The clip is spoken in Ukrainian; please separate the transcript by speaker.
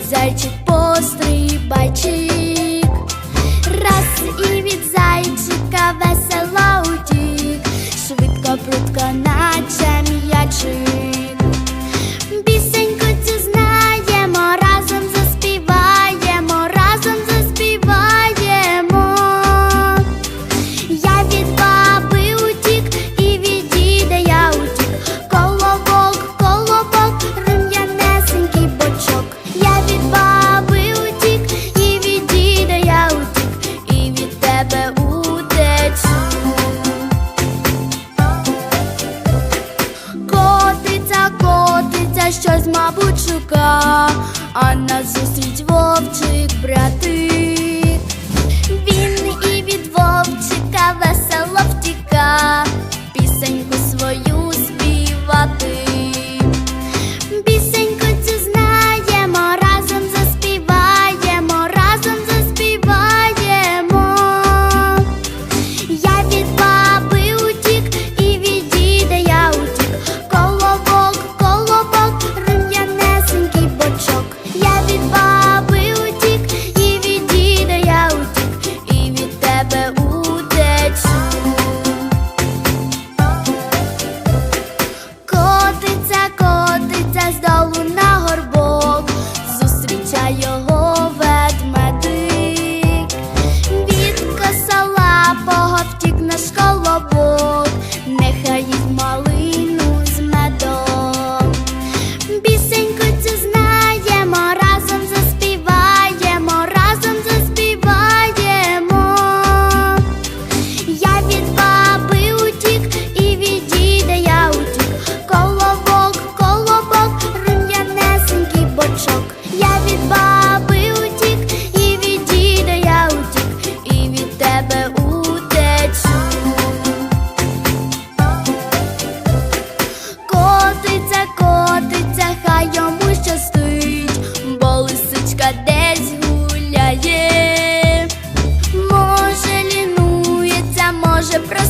Speaker 1: від зайчик пострибайчик, раз і від зайчика весело утік, швидко прутко на. вовка, а нас зустріть вовчик брати. тебе утечу. Котиться, котиться, хай йому щастить, бо лисичка десь гуляє, може лінується, може просто.